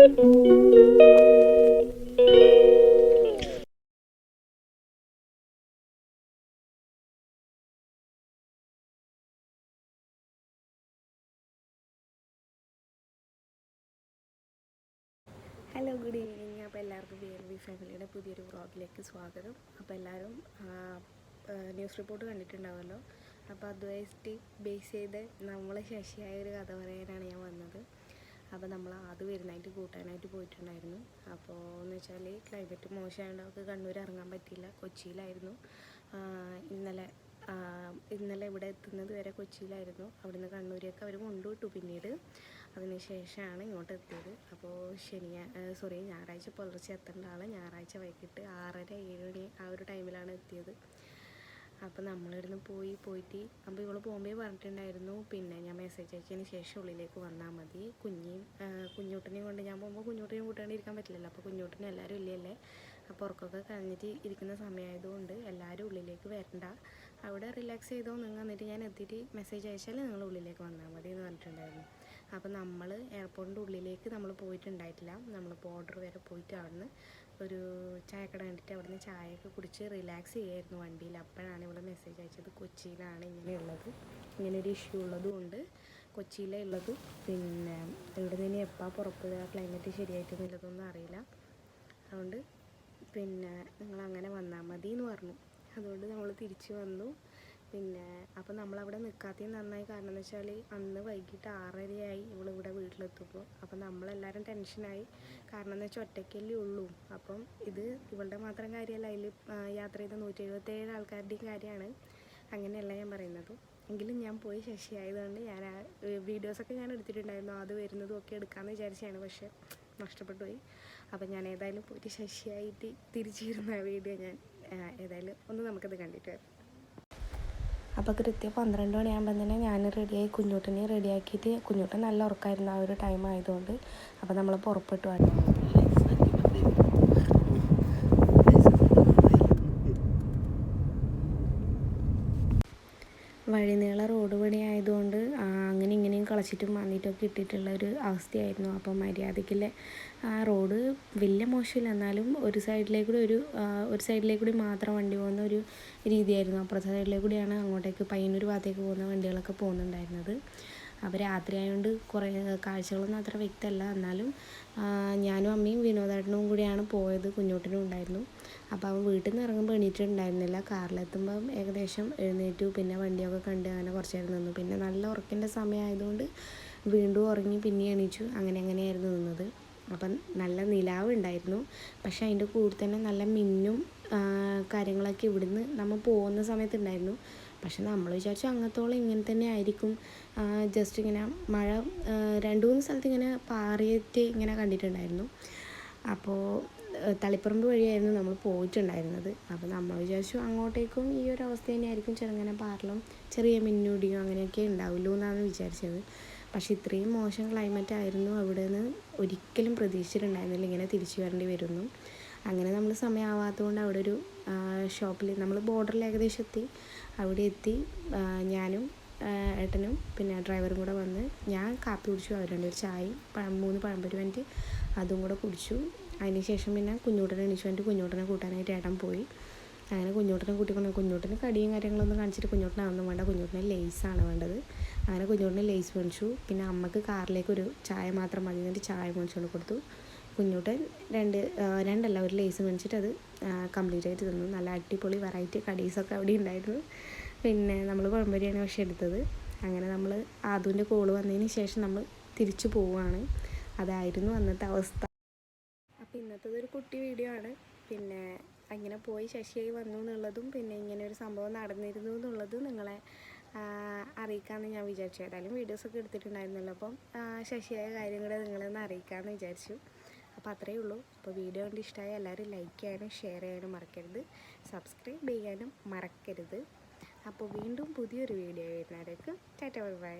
Hello good evening അപ്പോൾ എല്ലാവർക്കും B L B ഫാമിലിയുടെ പുതിയൊരു വ്ളോഗിലേക്ക് സ്വാഗതം. അപ്പോൾ എല്ലാവരും ന്യൂസ് റിപ്പോർട്ട് കണ്ടിട്ടുണ്ടാവുമല്ലോ. അപ്പോൾ അതുമായിട്ട് ബേസ് ചെയ്ത് നമ്മളെ ശശിയായ ഒരു കഥ പറയാനാണ് ഞാൻ വന്നത്. അപ്പോൾ നമ്മൾ അത് വരുന്നതായിട്ട് കൂട്ടാനായിട്ട് പോയിട്ടുണ്ടായിരുന്നു. അപ്പോൾ എന്ന് വെച്ചാൽ ക്ലൈമറ്റ് മോശമായതുകൊണ്ട് അവർക്ക് കണ്ണൂർ ഇറങ്ങാൻ പറ്റിയില്ല. കൊച്ചിയിലായിരുന്നു. ഇന്നലെ ഇന്നലെ ഇവിടെ എത്തുന്നത് വരെ കൊച്ചിയിലായിരുന്നു. അവിടുന്ന് കണ്ണൂരൊക്കെ അവർ കൊണ്ടുവിട്ടു പിന്നീട്. അതിന് ശേഷമാണ് ഇങ്ങോട്ട് എത്തിയത്. അപ്പോൾ ശനിയാ സോറി ഞായറാഴ്ച പുലർച്ചെ എത്തേണ്ട ആൾ ഞായറാഴ്ച വൈകിട്ട് ആറര ഏഴ് മണി ആ ഒരു ടൈമിലാണ് എത്തിയത്. അപ്പോൾ നമ്മളിവിടുന്ന് പോയി പോയിട്ട് അപ്പോൾ ഇവൾ ബോംബെ പറഞ്ഞിട്ടുണ്ടായിരുന്നു. പിന്നെ ഞാൻ മെസ്സേജ് അയച്ചതിന് ശേഷം ഉള്ളിലേക്ക് വന്നാൽ മതി. കുഞ്ഞിയും കുഞ്ഞൂട്ടനെയും കൊണ്ട് ഞാൻ പോകുമ്പോൾ കുഞ്ഞൂട്ടനെയും കൂട്ടാണ്ട് ഇരിക്കാൻ പറ്റില്ലല്ലോ. അപ്പോൾ കുഞ്ഞൂട്ടനും എല്ലാവരും ഇല്ലല്ലേ അപ്പോൾ ഉറക്കമൊക്കെ കഴിഞ്ഞിട്ട് ഇരിക്കുന്ന സമയമായതുകൊണ്ട് എല്ലാവരും ഉള്ളിലേക്ക് വരണ്ട. അവിടെ റിലാക്സ് ചെയ്തോ നിങ്ങൾ എന്നിട്ട് ഞാൻ എത്തിയിട്ട് മെസ്സേജ് അയച്ചാൽ നിങ്ങൾ ഉള്ളിലേക്ക് വന്നാൽ മതി എന്ന് പറഞ്ഞിട്ടുണ്ടായിരുന്നു അപ്പോൾ നമ്മൾ എയർപോർട്ടിന്റെ ഉള്ളിലേക്ക് നമ്മൾ പോയിട്ടുണ്ടായിട്ടില്ല. നമ്മൾ ബോർഡർ വരെ പോയിട്ട് അവിടുന്ന് ഒരു ചായക്കട കണ്ടിട്ട് അവിടുന്ന് ചായയൊക്കെ കുടിച്ച് റിലാക്സ് ചെയ്യായിരുന്നു വണ്ടിയിൽ. അപ്പോഴാണ് ഇവിടെ മെസ്സേജ് അയച്ചത് കൊച്ചിയിലാണ് ഇങ്ങനെയുള്ളത്. ഇങ്ങനൊരു ഇഷ്യൂ ഉള്ളതുകൊണ്ട് കൊച്ചിയിലേ ഉള്ളത്. പിന്നെ ഇവിടെ നിന്ന് എപ്പോൾ പുറപ്പെടുക ക്ലൈമറ്റ് ശരിയായിട്ടൊന്നുമില്ലതൊന്നും അറിയില്ല. അതുകൊണ്ട് പിന്നെ നിങ്ങൾ അങ്ങനെ വന്നാൽ മതി എന്ന് പറഞ്ഞു. അതുകൊണ്ട് നമ്മൾ തിരിച്ചു വന്നു. പിന്നെ അപ്പോൾ നമ്മളവിടെ നിൽക്കാത്തത് നന്നായി. കാരണം എന്ന് വെച്ചാൽ അന്ന് വൈകിട്ട് ആറരയായി ഇവളിവിടെ വീട്ടിലെത്തുമ്പോൾ അപ്പം നമ്മളെല്ലാവരും ടെൻഷനായി കാരണം എന്ന് വെച്ചാൽ ഒറ്റയ്ക്കല്ലേ ഉള്ളൂ. അപ്പം ഇത് ഇവളുടെ മാത്രം കാര്യമല്ല അതിൽ യാത്ര ചെയ്ത നൂറ്റി എഴുപത്തേഴ് ആൾക്കാരുടെയും കാര്യമാണ് അങ്ങനെയല്ല ഞാൻ പറയുന്നത്. എങ്കിലും ഞാൻ പോയി ശശി ആയതുകൊണ്ട് ഞാൻ ആ വീഡിയോസൊക്കെ ഞാൻ എടുത്തിട്ടുണ്ടായിരുന്നു. അത് വരുന്നതും ഒക്കെ എടുക്കാമെന്ന് വിചാരിച്ചാണ്. പക്ഷേ നഷ്ടപ്പെട്ടു പോയി. അപ്പം ഞാൻ ഏതായാലും പോയിട്ട് ശശിയായിട്ട് തിരിച്ചു വരുന്ന വീഡിയോ ഞാൻ ഏതായാലും ഒന്ന് നമുക്കത് കണ്ടിട്ട് വരാം. അപ്പോൾ കൃത്യം പന്ത്രണ്ട് മണിയാകുമ്പോൾ തന്നെ ഞാൻ റെഡിയായി കുഞ്ഞൂട്ടനെ റെഡിയാക്കിയിട്ട് കുഞ്ഞൂട്ടൻ നല്ല ഉറക്കമായിരുന്നു ആ ഒരു ടൈം ആയതുകൊണ്ട്. അപ്പോൾ നമ്മൾ പുറപ്പെട്ടു വഴിനീള റോഡ് പണി ആയതുകൊണ്ട് ആ, മാന്തിയിട്ടൊക്കെ ഇട്ടിട്ടുള്ള ഒരു അവസ്ഥയായിരുന്നു. അപ്പോൾ മര്യാദയ്ക്കുള്ള ആ റോഡ് വലിയ മോശമില്ല. എന്നാലും ഒരു സൈഡിലേക്കൂടി ഒരു ഒരു സൈഡിലേക്കൂടി മാത്രം വണ്ടി പോകുന്ന ഒരു രീതിയായിരുന്നു. അപ്പുറത്തെ സൈഡിലേക്കൂടിയാണ് അങ്ങോട്ടേക്ക് പയ്യന്നൂർ ഭാഗത്തേക്ക് പോകുന്ന വണ്ടികളൊക്കെ പോകുന്നുണ്ടായിരുന്നത്. അപ്പോൾ രാത്രി ആയതുകൊണ്ട് കുറേ കാഴ്ചകളൊന്നും അത്ര വ്യക്തമല്ല. എന്നാലും ഞാനും അമ്മയും വിനോദേട്ടനും കൂടിയാണ് പോയത്. കുഞ്ഞോട്ടനും ഉണ്ടായിരുന്നു. അപ്പോൾ അവൻ വീട്ടിൽ നിന്ന് ഇറങ്ങുമ്പോൾ എണീറ്റിട്ടുണ്ടായിരുന്നില്ല. കാറിലെത്തുമ്പം ഏകദേശം എഴുന്നേറ്റു. പിന്നെ വണ്ടിയൊക്കെ കണ്ട് അങ്ങനെ കുറച്ച് നേരം നിന്നു. പിന്നെ നല്ല ഉറക്കിന്റെ സമയമായതുകൊണ്ട് വീണ്ടും ഉറങ്ങി പിന്നെ എണീച്ചു. അങ്ങനെ അങ്ങനെയായിരുന്നു നിന്നത്. അപ്പം നല്ല നിലാവ് ഉണ്ടായിരുന്നു പക്ഷേ അതിന്റെ കൂടെ തന്നെ നല്ല മിന്നും കാര്യങ്ങളൊക്കെ ഇവിടുന്ന് നമ്മൾ പോകുന്ന സമയത്തുണ്ടായിരുന്നു. പക്ഷെ നമ്മൾ വിചാരിച്ചു അങ്ങത്തോളം ഇങ്ങനെ തന്നെ ആയിരിക്കും. ജസ്റ്റ് ഇങ്ങനെ മഴ രണ്ടു മൂന്ന് സ്ഥലത്ത് ഇങ്ങനെ പാറിയിട്ട് ഇങ്ങനെ കണ്ടിട്ടുണ്ടായിരുന്നു. അപ്പോൾ തളിപ്പറമ്പ് വഴിയായിരുന്നു നമ്മൾ പോയിട്ടുണ്ടായിരുന്നത്. അപ്പോൾ നമ്മൾ വിചാരിച്ചു അങ്ങോട്ടേക്കും ഈ ഒരു അവസ്ഥ തന്നെയായിരിക്കും. ചെറുങ്ങനെ പാറലും ചെറിയ മിന്നൂടിയും അങ്ങനെയൊക്കെ ഉണ്ടാവുള്ളൂ എന്നാണ് വിചാരിച്ചത്. പക്ഷേ ഇത്രയും മോശം ക്ലൈമറ്റ് ആയിരുന്നു അവിടെ നിന്ന് ഒരിക്കലും പ്രതീക്ഷിച്ചിട്ടുണ്ടായിരുന്നില്ല. ഇങ്ങനെ തിരിച്ചു വരേണ്ടി വരുന്നു. അങ്ങനെ നമ്മൾ സമയമാവാത്തതുകൊണ്ട് അവിടെ ഒരു ഷോപ്പിൽ നമ്മൾ ബോർഡറിൽ ഏകദേശം എത്തി. അവിടെ എത്തി. ഞാനും ഏട്ടനും പിന്നെ ഡ്രൈവറും കൂടെ വന്ന് ഞാൻ കാപ്പി കുടിച്ചു. അവർ ഒരു ചായയും മൂന്ന് പഴംപൊരി വേണ്ടി അതും കൂടെ കുടിച്ചു. അതിന് ശേഷം പിന്നെ കുഞ്ഞൂട്ടനെ എണീച്ചു എന്റെ കുഞ്ഞൂട്ടനെ കൂട്ടാനായിട്ട് ഏട്ടൻ പോയി. അങ്ങനെ കുഞ്ഞൂട്ടനെ കൂട്ടിക്കൊണ്ട് കുഞ്ഞൂട്ടന് കടിയും കാര്യങ്ങളൊന്നും കാണിച്ചിട്ട് കുഞ്ഞൂട്ടനെ അതൊന്നും വേണ്ട. കുഞ്ഞൂട്ടന് ലേസാണ് വേണ്ടത്. അങ്ങനെ കുഞ്ഞൂട്ടന് ലേസ് മേടിച്ചു. പിന്നെ അമ്മയ്ക്ക് കാറിലേക്ക് ഒരു ചായ മാത്രം മതി എന്നിട്ട് ചായ മേടിച്ചുകൊണ്ട് കൊടുത്തു. കുഞ്ഞൂട്ടൻ രണ്ട് രണ്ടല്ല ഒരു ലേസ് മേടിച്ചിട്ട് അത് കംപ്ലീറ്റ് ആയിട്ട് തന്നു. നല്ല അടിപൊളി വെറൈറ്റി കടീസൊക്കെ അവിടെ ഉണ്ടായിരുന്നു. പിന്നെ നമ്മൾ കുഴമ്പരിയാണ് പക്ഷേ എടുത്തത്. അങ്ങനെ നമ്മൾ ആദുവിന്റെ കോൾ വന്നതിന് ശേഷം നമ്മൾ തിരിച്ചു പോവുകയാണ്. അതായിരുന്നു അന്നത്തെ അവസ്ഥ. അപ്പോൾ ഇന്നത്തത് ഒരു കുട്ടി വീഡിയോ ആണ്. പിന്നെ അങ്ങനെ പോയി ശശിയായി വന്നു എന്നുള്ളതും പിന്നെ ഇങ്ങനെ ഒരു സംഭവം നടന്നിരുന്നു എന്നുള്ളതും നിങ്ങളെ അറിയിക്കാമെന്ന് ഞാൻ വിചാരിച്ചു. ഏതായാലും വീഡിയോസൊക്കെ എടുത്തിട്ടുണ്ടായിരുന്നല്ലോ. അപ്പം ശശിയായ കാര്യം കൂടെ നിങ്ങളൊന്ന് അറിയിക്കാമെന്ന് വിചാരിച്ചു. അപ്പോൾ അത്രയേ ഉള്ളൂ. അപ്പോൾ വീഡിയോ കണ്ട് ഇഷ്ടമായ എല്ലാവരും ലൈക്ക് ചെയ്യാനും ഷെയർ ചെയ്യാനും മറക്കരുത്. സബ്സ്ക്രൈബ് ചെയ്യാനും മറക്കരുത്. അപ്പോൾ വീണ്ടും പുതിയൊരു വീഡിയോ വരുന്നവരേക്ക് ടാറ്റ ബൈ ബൈ.